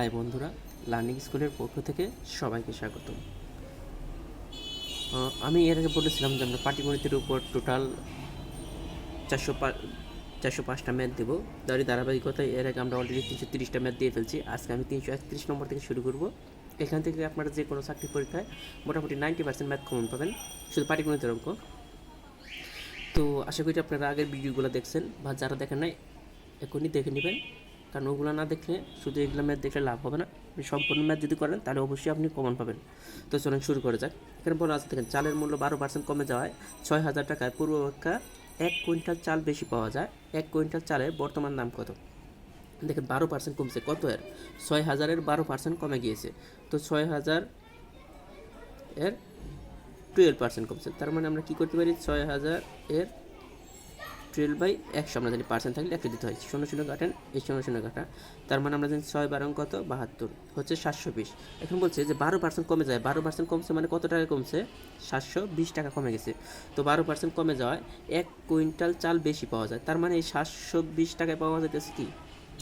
High বন্ধুরা, learning স্কুলের পক্ষ থেকে সবাইকে স্বাগত আমি এর আগে বলেছিলাম যে আমরা পাটিগণিতের উপর টোটাল চারশো চারশো পাঁচটা ম্যাথ দেবো। তারই ধারাবাহিকতায় এর আগে আমরা অলরেডি তিনশো তিরিশটা ম্যাথ দিয়ে ফেলছি। আজকে আমি তিনশো একত্রিশ নম্বর থেকে শুরু করব। এখান থেকে আপনারা যে কোনো চাকরি পরীক্ষায় মোটামুটি নাইনটি পার্সেন্ট ম্যাথ কমন পাবেন, শুধু পাটিগণিতের অঙ্ক। তো আশা করি আপনারা আগের ভিডিওগুলো দেখছেন বা যারা দেখেন নাই, এখনই দেখে নেবেন। কারণ ওগুলো না দেখলে শুধু এগুলো ম্যাথ দেখলে লাভ হবে না। সম্পূর্ণ ম্যাথ যদি করেন, তাহলে অবশ্যই আপনি কমন পাবেন। তো চলুন শুরু করে যাক। এখানে বলা আছে, দেখেন, চালের মূল্য বারো পার্সেন্ট কমে যাওয়ায় ছয় হাজার টাকায় পূর্বাপেক্ষা এক কুইন্টাল চাল বেশি পাওয়া যায়। এক কুইন্টাল চালের বর্তমান দাম কত? দেখেন, বারো পার্সেন্ট কমছে। কত এর? ছয় হাজারের বারো পার্সেন্ট কমে গিয়েছে। তো ছয় হাজার এর টুয়েলভ পার্সেন্ট কমছে। তার মানে আমরা কী করতে পারি? ছয় হাজার এর টুয়েলভ বাই একশো আমরা জানি পার্সেন্ট থাকলে একশো দিতে হয়, শূন্য শূন্য কাটেন এই শূন্য শূন্য কাটা, তার মানে আমরা জানি ছয় বারো কত? বাহাত্তর, হচ্ছে সাতশো বিশ। এখন বলছে যে বারো পার্সেন্ট কমে যায়, বারো পার্সেন্ট কমছে মানে কত টাকা কমছে? সাতশো বিশ টাকা কমে গেছে। তো বারো পার্সেন্ট কমে যাওয়ায় এক কুইন্টাল চাল বেশি পাওয়া যায়, তার মানে এই সাতশো বিশ টাকায় পাওয়া যাইতেছে কি?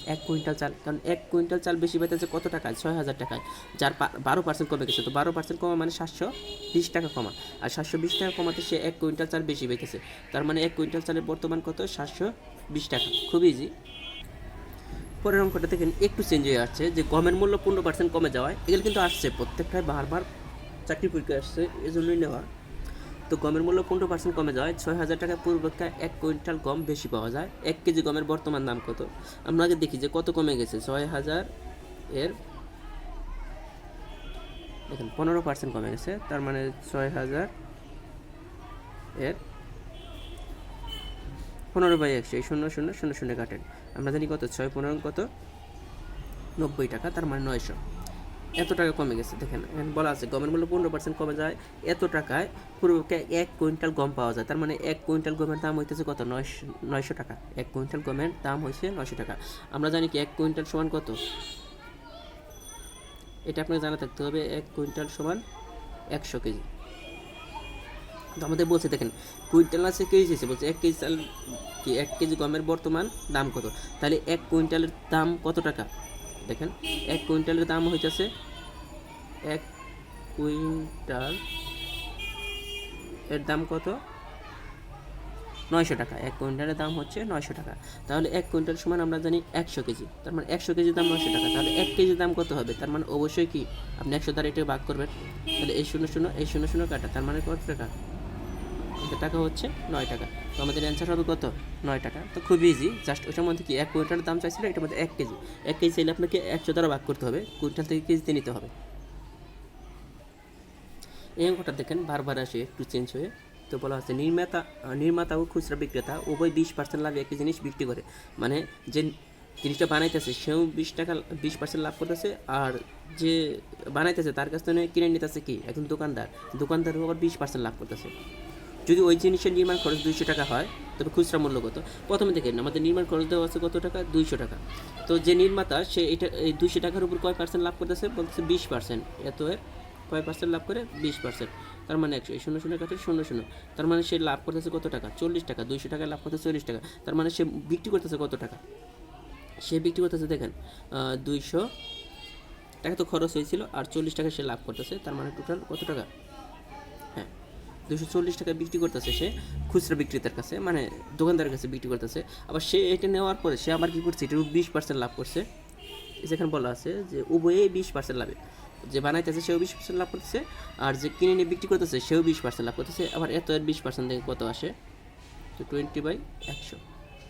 এক কুইন্টাল চাল। কারণ এক কুইন্টাল চাল বেশি পাইতেছে কত টাকায়? ছয় হাজার টাকায়। যার বারো পার্সেন্ট কমে গেছে। তো বারো পার্সেন্ট কমা মানে সাতশো বিশ টাকা কমা। আর সাতশো বিশ টাকা কমাতে সে এক কুইন্টাল চাল বেশি পেতেছে তার মানে এক কুইন্টাল চালের বর্তমান কত? সাতশো বিশ টাকা। খুব ইজি পরের অঙ্কটা দেখেন, একটু চেঞ্জ হয়ে আসছে যে গমের মূল্য পনেরো পার্সেন্ট কমে যাওয়ায়, এগুলো কিন্তু আসছে। প্রত্যেকটাই বারবার চাকরি পরীক্ষা আসছে, এজন্যই নেওয়া। তো গমের মূল্য পনেরো পার্সেন্ট কমে যাওয়ায় ছয় হাজার টাকা পূর্বেক্ষায় এক কুইন্টাল গম বেশি পাওয়া যায়। এক কেজি গমের বর্তমান দাম কত? আমরা আগে দেখি যে কত কমে গেছে। ছয় হাজার এর দেখেন, পনেরো পার্সেন্ট কমে গেছে। তার মানে ছয় হাজার এর পনেরো বাই একশো, এই শূন্য শূন্য শূন্য শূন্য কাটেন। আমরা জানি কত? ছয় পনেরো কত? নব্বই টাকা, তার মানে নয়শো। এত টাকা কমে গেছে, দেখেন, এখানে বলা আছে, গমের মূল্য পনেরো পার্সেন্ট কমে যায়, এত টাকায় পুরোকে এক কুইন্টাল গম পাওয়া যায়, তার মানে এক কুইন্টাল গমের দাম হইতেছে কত? নয়শো নয়শো টাকা। এক কুইন্টাল গমের দাম হয়েছে নয়শো টাকা। আমরা জানি কি এক কুইন্টাল সমান কত? এটা আপনাকে জানা থাকতে হবে, এক কুইন্টাল সমান একশো কেজি। তো আমাদের বলছে, দেখেন, কুইন্টাল আছে, কেজি আছে, বলছে এক কেজি চাল কি, এক কেজি গমের বর্তমান দাম কত? তাহলে এক কুইন্টালের দাম কত টাকা? দেখেন, এক কুইন্টালের দাম হইতেছে এক কুইন্টাল, এর দাম কত? নয়শো টাকা। এক কুইন্টালের দাম হচ্ছে নয়শো টাকা। তাহলে এক কুইন্টাল সমান আমরা জানি একশো কেজি। তার মানে একশো কেজির দাম নয়শো টাকা। তাহলে এক কেজির দাম কত হবে? তার মানে অবশ্যই কি? আপনি একশো দ্বারা এটাকে ভাগ করবেন। তাহলে এই শূন্য শূন্য, এই শূন্য শূন্য কাটা। তার মানে কত টাকা? এটা টাকা হচ্ছে নয় টাকা। তো আমাদের অ্যান্সার হবে কত? নয় টাকা। তো খুব ইজি জাস্ট ওটার মধ্যে কি এক কুইন্টালের দাম চাইছিল? এটার মধ্যে এক কেজি। এক কেজি চাইলে আপনাকে একশো দ্বারা ভাগ করতে হবে। কুইন্টাল থেকে কেজিতে নিতে হবে। এই অঙ্কটা দেখেন বারবার আসে, একটু চেঞ্জ হয়ে। তো বলা হচ্ছে নির্মাতা নির্মাতা ও খুচরা বিক্রেতা উভয় বিশ পার্সেন্ট লাভে একটি জিনিস বিক্রি করে। মানে যে জিনিসটা বানাইতেছে, সেও বিশ টাকা, বিশ পার্সেন্ট লাভ করতেছে আর যে বানাইতেছে, তার কাছ থেকে কিনে নিতেছে কি? একজন দোকানদার। দোকানদারও আবার বিশ পার্সেন্ট লাভ করতেছে। যদি ওই জিনিসের নির্মাণ খরচ দুইশো টাকা হয় তবে খুচরা মূল্য কত? প্রথমে দেখেন, আমাদের নির্মাণ খরচ দেওয়া আছে কত টাকা? দুইশো টাকা। তো যে নির্মাতা, সে এটা, এই দুইশো টাকার উপর কয় পার্সেন্ট লাভ করতেছে? বলতেছে বিশ পার্সেন্ট এত কয় পার্সেন্ট লাভ করে? বিশ পার্সেন্ট তার মানে একশো শূন্য শূন্য কাটে শূন্য শূন্য। তার মানে সে লাভ করতেছে কত টাকা? চল্লিশ টাকা। দুইশো টাকা লাভ করতেছে চল্লিশ টাকা। তার মানে সে বিক্রি করতেছে কত টাকা? সে বিক্রি করতেছে, দেখেন দুইশো। টাকা তো খরচ হয়েছিল, আর চল্লিশ টাকা সে লাভ করতেছে। তার মানে টোটাল কত টাকা? দুশো চল্লিশ টাকা বিক্রি করতেছে সে খুচরা বিক্রেতার কাছে মানে দোকানদারের কাছে বিক্রি করতেছে। আবার সে এটা নেওয়ার পরে সে আবার কী করছে, এটার বিশ পার্সেন্ট লাভ করছে। যেখানে বলা আছে যে উভয়ে বিশ পার্সেন্ট লাভে। যে বানাইতেছে সেও বিশ পার্সেন্ট লাভ করতেছে, আর যে কিনে নিয়ে বিক্রি করতেছে সেও বিশ পার্সেন্ট লাভ করতেছে। আবার এত এর বিশ পার্সেন্ট থেকে কত আসে? তো টোয়েন্টি বাই একশো।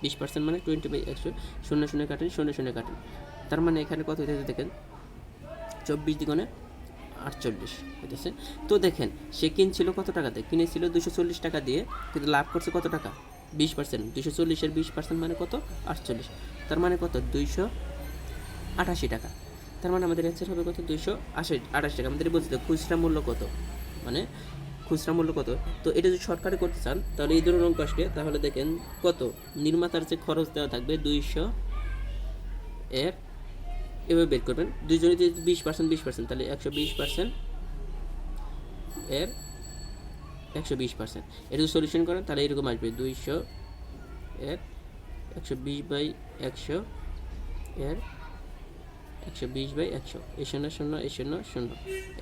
বিশ পার্সেন্ট মানে টোয়েন্টি বাই একশো। শূন্য শূন্য কাটেন শূন্য শূন্য কাটেন তার মানে এখানে কত হইতেছে দেখেন? চব্বিশ দ্বিগুণে আটচল্লিশ হইতেছে তো দেখেন, সে কিনছিল কত টাকাতে? কিনেছিল দুশো চল্লিশ টাকা দিয়ে, কিন্তু লাভ করছে কত টাকা? বিশ পার্সেন্ট দুশো চল্লিশের বিশ পার্সেন্ট মানে কত? আটচল্লিশ। তার মানে কত? দুইশো আটাশি টাকা। তার মানে আমাদের অ্যান্সার হবে কত? দুইশো আশি, আটাশি টাকা। আমাদের বলছি তো খুচরা মূল্য কত? মানে খুচরা মূল্য কত? তো এটা যদি সরকারি করতে চান, তাহলে এই ধরনের অঙ্ক আসবে। তাহলে দেখেন কত? নির্মাতার যে খরচ দেওয়া থাকবে দুইশো এর এভাবে বের করবেন। দুইজনে যদি বিশ পার্সেন্ট বিশ পার্সেন্ট তাহলে একশো বিশ পার্সেন্ট এর একশো বিশ পার্সেন্ট এটা যদি সলিউশন করেন, তাহলে এরকম আসবে দুইশো এর একশো বিশ বাই একশো এর একশো বিশ বাই একশো। এই শূন্য শূন্য, এই শূন্য শূন্য,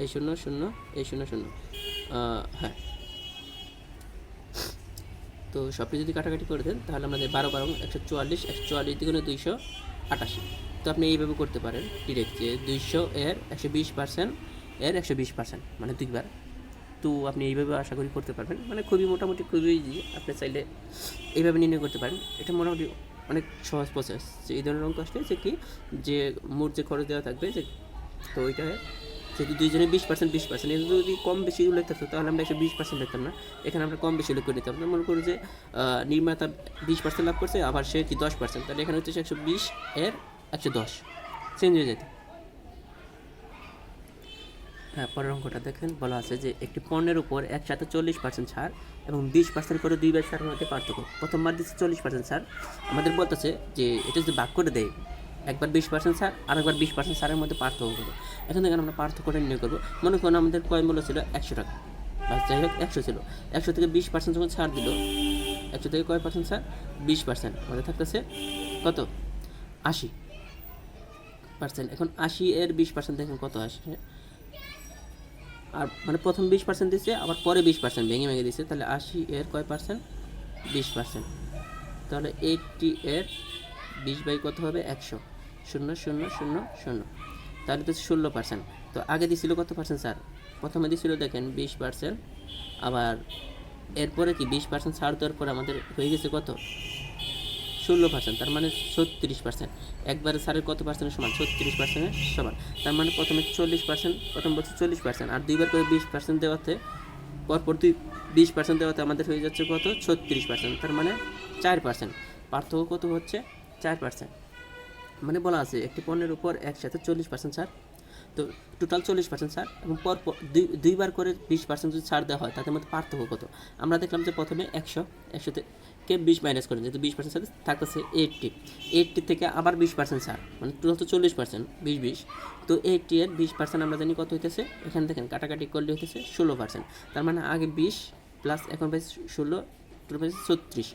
এই শূন্য শূন্য, এই শূন্য শূন্য। হ্যাঁ। তো সবটি যদি কাটাকাটি করে দেন, তাহলে আমাদের বারো বারো, একশো চুয়াল্লিশ একশো চুয়াল্লিশ দ্বিগুণে দুইশো আটাশি। তো আপনি এইভাবে করতে পারেন ডিরেক্ট যে দুইশো এর একশো বিশ পার্সেন্ট এর একশো বিশ পার্সেন্ট মানে দুইবার। তো আপনি এইভাবে আশা করি করতে পারবেন। মানে খুবই মোটামুটি খুবই ইজি আপনি চাইলে এইভাবে নির্ণয় করতে পারেন। এটা মোটামুটি অনেক সহজ প্রসেস যে এই ধরনের অঙ্ক আসলে যে কি, যে মোট যে খরচ দেওয়া থাকবে, যে তো ওইটা যেহেতু দুইজনে বিশ পার্সেন্ট বিশ পার্সেন্ট এটা যদি কম বেশি উল্লেখ থাকতো তাহলে আমরা একশো বিশ পার্সেন্ট লিখতাম না। এখানে আমরা কম বেশি উল্লেখ করে দিতাম মনে করি যে নির্মাতা বিশ পার্সেন্ট লাভ করছে, আবার সে কি দশ পার্সেন্ট তাহলে এখানে হচ্ছে একশো বিশ, এর একশো দশ। চেঞ্জ হয়ে যেত হ্যাঁ পরের অঙ্কটা দেখেন। বলা আছে যে, একটি পণ্যের উপর একসাথে চল্লিশ পার্সেন্ট ছাড় এবং বিশ পার্সেন্ট করে দুইবার ছাড়ের মধ্যে পার্থক্য। প্রথমবার দিচ্ছে চল্লিশ পার্সেন্ট ছাড়। আমাদের বলতেছে যে, এটা যদি ভাগ করে দেয় একবার বিশ পার্সেন্ট ছাড় আর একবার বিশ পার্সেন্ট ছাড়ের মধ্যে পার্থক্য করব। এখন থেকে আমরা পার্থক্যটা নির্ণয় করব। মনে করুন আমাদের কয় মূল্য ছিল একশো টাকা। বা যাই হোক, একশো ছিল। একশো থেকে বিশ পার্সেন্ট যখন ছাড় দিল, একশো থেকে কয় পার্সেন্ট ছাড় বিশ পার্সেন্ট আমাদের থাকতেছে কত? আশি পার্সেন্ট এখন আশি এর বিশ পার্সেন্ট দেখেন কত আসে আর মানে প্রথম বিশ পার্সেন্ট দিচ্ছে আবার পরে বিশ পার্সেন্ট ভেঙে ভেঙে দিচ্ছে তাহলে আশি এর কয় পার্সেন্ট বিশ পার্সেন্ট তাহলে এইটটি এর বিশ বাই কত হবে? একশো। শূন্য শূন্য শূন্য শূন্য। তাহলে তো ষোলো পার্সেন্ট তো আগে দিছিল কত পার্সেন্ট স্যার? প্রথমে দিছিল, দেখেন, বিশ পার্সেন্ট আবার এরপরে কি, বিশ পার্সেন্ট ছাড় দেওয়ার পর আমাদের হয়ে গেছে কত? ষোলো পার্সেন্ট তার মানে ছত্রিশ পার্সেন্ট একবারে স্যারের কত পার্সেন্টের সমান? ছত্রিশ পার্সেন্টের সমান। তার মানে প্রথমে চল্লিশ পার্সেন্ট প্রথম বছর চল্লিশ পার্সেন্ট আর দুইবার করে বিশ পার্সেন্ট দেওয়াতে, পরপর দুই, বিশ পার্সেন্ট দেওয়াতে আমাদের হয়ে যাচ্ছে কত? ছত্রিশ পার্সেন্ট তার মানে চার পার্সেন্ট পার্থক্য কত হচ্ছে? চার পার্সেন্ট মানে বলা আছে, একটি পণ্যের উপর একসাথে চল্লিশ পার্সেন্ট ছাড়। তো টোটাল চল্লিশ পার্সেন্ট ছাড় এবং পর দুই, দুইবার করে বিশ পার্সেন্ট যদি ছাড় দেওয়া হয়, তাদের মধ্যে পার্থক্য কত? আমরা দেখলাম যে প্রথমে একশো একশোতে কে বিশ মাইনাস করেন যেহেতু বিশ পার্সেন্ট ছাড় থাকতেছে এইটটি এইটটি থেকে আবার বিশ পার্সেন্ট ছাড় মানে টোটাল তো চল্লিশ পার্সেন্ট বিশ বিশ। তো এইটটি এর বিশ পার্সেন্ট আমরা জানি কত হইতেছে? এখানে দেখেন, কাটাকাটি করলে হইতেছে ষোলো পার্সেন্ট তার মানে আগে বিশ প্লাস এখন পাইছে ষোলো টোটাল পাইছে ছত্রিশ।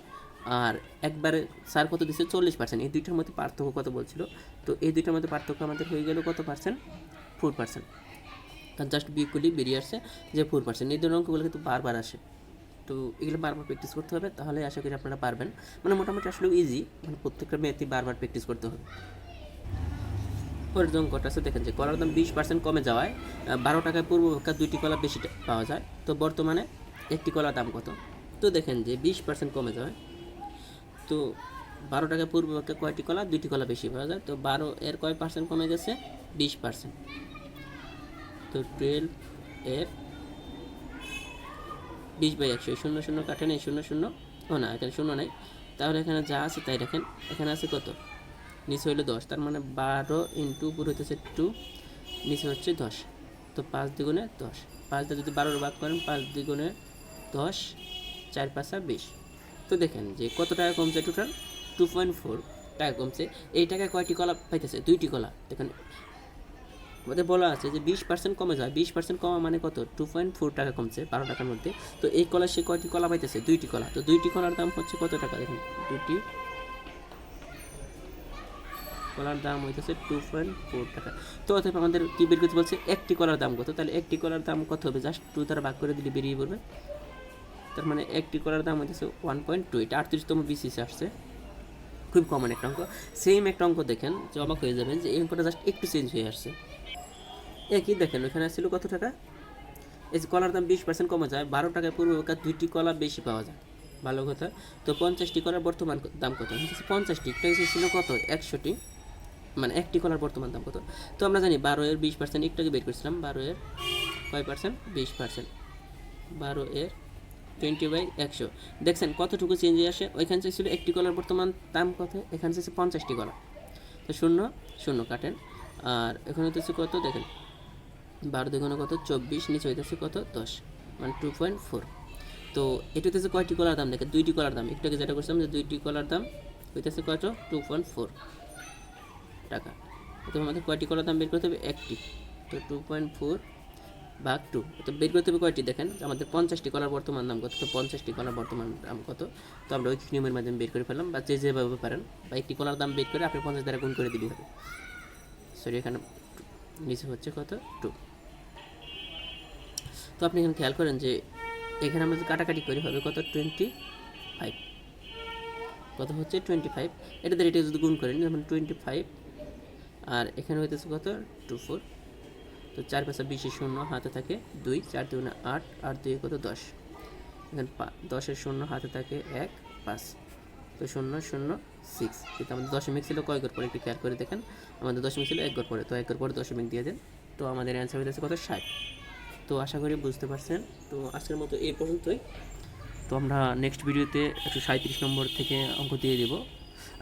আর একবারে স্যার কত দিচ্ছে চল্লিশ পার্সেন্ট এই দুইটার মধ্যে পার্থক্য কত বলছিল? তো এই দুইটার মধ্যে পার্থক্য আমাদের হয়ে গেল কত পার্সেন্ট ফোর পার্সেন্ট জাস্ট বিয়োগ করলেই বেরিয়ে আসছে যে ফোর পার্সেন্ট এই ধরনের অঙ্কগুলো কিন্তু বারবার আসে। তো এগুলো বারবার প্র্যাকটিস করতে হবে, তাহলে আশা করি আপনারা পারবেন। মানে মোটামুটি আসলে ইজি মানে প্রত্যেকটা মেয়েতেই বারবার প্র্যাকটিস করতে হবে। পরের অঙ্কটা আছে, দেখেন যে কলার দাম বিশ পার্সেন্ট কমে যাওয়ায় বারো টাকায় পূর্বপক্ষা দুইটি কলা বেশি পাওয়া যায়। তো বর্তমানে একটি কলার দাম কত? তো দেখেন যে বিশ পার্সেন্ট কমে যাওয়ায় তো বারো টাকা পূর্বপক্ষে কয়টি কলা? দুইটি কলা বেশি পাওয়া যায়। তো বারো এর কয় পার্সেন্ট কমে গেছে? বিশ পার্সেন্ট তো টুয়েলভ এর বিশ বাই একশো। শূন্য শূন্য কাটে নেই, শূন্য শূন্য ও না, এখানে শূন্য নেই। তাহলে এখানে যা আছে তাই দেখেন। এখানে আছে কত? নিচে হইল দশ। তার মানে বারো ইন্টু উপর হইতেছে টু নিচে হচ্ছে দশ। তো পাঁচ দ্বিগুণে দশ। পাঁচটা যদি বারোর ভাগ করেন, পাঁচ দ্বিগুণে দশ, চার পাঁচা বিশ। তো দেখেন যে কত টাকা কমছে টোটাল টু পয়েন্ট ফোর টাকা কমছে। এই টাকায় কয়টি কলা পাইতেছে? দুইটি কলা। দেখেন, আমাদের বলা আছে যে বিশ পার্সেন্ট কমে যায়। বিশ পার্সেন্ট কমা মানে কত? টু পয়েন্ট ফোর টাকা কমছে বারো টাকার মধ্যে। তো এই কলা সে কয়টি কলা পাইতেছে? দুইটি কলা। তো দুইটি কলার দাম হচ্ছে কত টাকা? দেখুন, দুইটি কলার দাম হইতেছে টু পয়েন্ট ফোর টাকা। তো অতএব আমাদের কি বের করতে বলছে? একটি কলার দাম কত? তাহলে একটি কলার দাম কত হবে? জাস্ট টু দ্বারা ভাগ করে দিলে বেরিয়ে পড়বে। তার মানে একটি কলার দাম হইতেছে ওয়ান পয়েন্ট টু এটা আটত্রিশতম বিসিসি আসছে। খুব কমন একটা অঙ্ক। সেম একটা অঙ্ক দেখেন, যে অবাক হয়ে যাবেন যে এই অঙ্কটা জাস্ট একটু চেঞ্জ হয়ে আসছে। একই দেখেন ওইখানে ছিল কত টাকা? এই কলার দাম বিশ পার্সেন্ট কমে যায়, বারো টাকায় পূর্বকার দুইটি কলা বেশি পাওয়া যায়। ভালো কথা। তো পঞ্চাশটি কলার বর্তমান দাম কত? পঞ্চাশটি, একটা ছিল কত? একশোটি মানে একটি কলার বর্তমান দাম কত? তো আমরা জানি বারো এর বিশ পার্সেন্ট একটু আগে বের করছিলাম, বারো এর কয় পার্সেন্ট বিশ পার্সেন্ট বারো এর টোয়েন্টি বাই একশো। দেখছেন কতটুকু চেঞ্জ আসে? ওইখানে ছিল একটি কলার বর্তমান দাম কত? এখানে চাইছে পঞ্চাশটি কলা। তো শূন্য শূন্য কাটেন। আর এখানে হচ্ছে কত? দেখেন, বারো দুগুণে কত? চব্বিশ। নিচে হইতেছে কত? দশ। মানে টু পয়েন্ট ফোর তো এটা হচ্ছে কয়টি কলার দাম? দেখেন, দুইটি কলার দাম। একটু আগে যেটা করছিলাম যে দুইটি কলার দাম হইতেছে কত? টু পয়েন্ট ফোর টাকা। তো আমাদের কয়টি কলার দাম বের করতে হবে? একটি। তো টু পয়েন্ট ফোর ভাগ টু তো বের করতে হবে কয়টি? দেখেন, আমাদের পঞ্চাশটি কলার বর্তমান দাম কত? তো পঞ্চাশটি কলার বর্তমান দাম কত? তো আমরা ওই নিয়মের মাধ্যমে বের করে ফেললাম, বা যে যেভাবে পারেন, বা একটি কলার দাম বের করে আপনি পঞ্চাশ দ্বারা গুণ করে দিলেই হবে। সরি এখানে নিচে হচ্ছে কত? টু তো আপনি এখানে খেয়াল করেন যে এখানে আমরা যদি কাটাকাটি করি হবে কত? টোয়েন্টি ফাইভ কত হচ্ছে? টোয়েন্টি ফাইভ এটা দিয়ে এটা যদি গুণ করেন, যেমন টোয়েন্টি ফাইভ আর এখানে হইতেছে কত? টু ফোর তো চার পাঁচা বিশে শূন্য হাতে থাকে দুই, চার দুই আট আট দুই কত দশ। এখানে দশের শূন্য হাতে থাকে এক, পাঁচ। তো শূন্য শূন্য সিক্স কিন্তু আমাদের দশমিক ছিল কয় ঘর পরে, একটু খেয়াল করে দেখেন। আমাদের দশমিক ছিল এক ঘর পরে, তো এক ঘর পরে দশমিক দিয়ে দেন। তো আমাদের অ্যান্সার হইতেছে কত? ষাট। তো আশা করি বুঝতে পারছেন। তো আজকের মতো এই পর্যন্তই। তো আমরা নেক্সট ভিডিওতে একশো সাঁত্রিশ নম্বর থেকে অঙ্ক দিয়ে দেবো।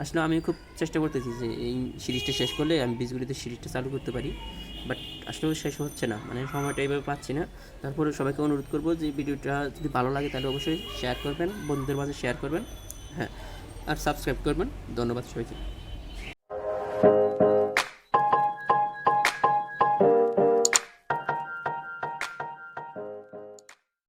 আসলে আমি খুব চেষ্টা করতেছি যে এই সিরিজটা শেষ করলে আমি বীজগুলিতে সিরিজটা চালু করতে পারি। বাট আসলে শেষ হচ্ছে না। মানে সময়টা এইভাবে পাচ্ছি না। তারপরে সবাইকে অনুরোধ করব যে ভিডিওটা যদি ভালো লাগে তাহলে অবশ্যই শেয়ার করবেন, বন্ধুদের মাঝে শেয়ার করবেন হ্যাঁ আর সাবস্ক্রাইব করবেন। ধন্যবাদ সবাইকে।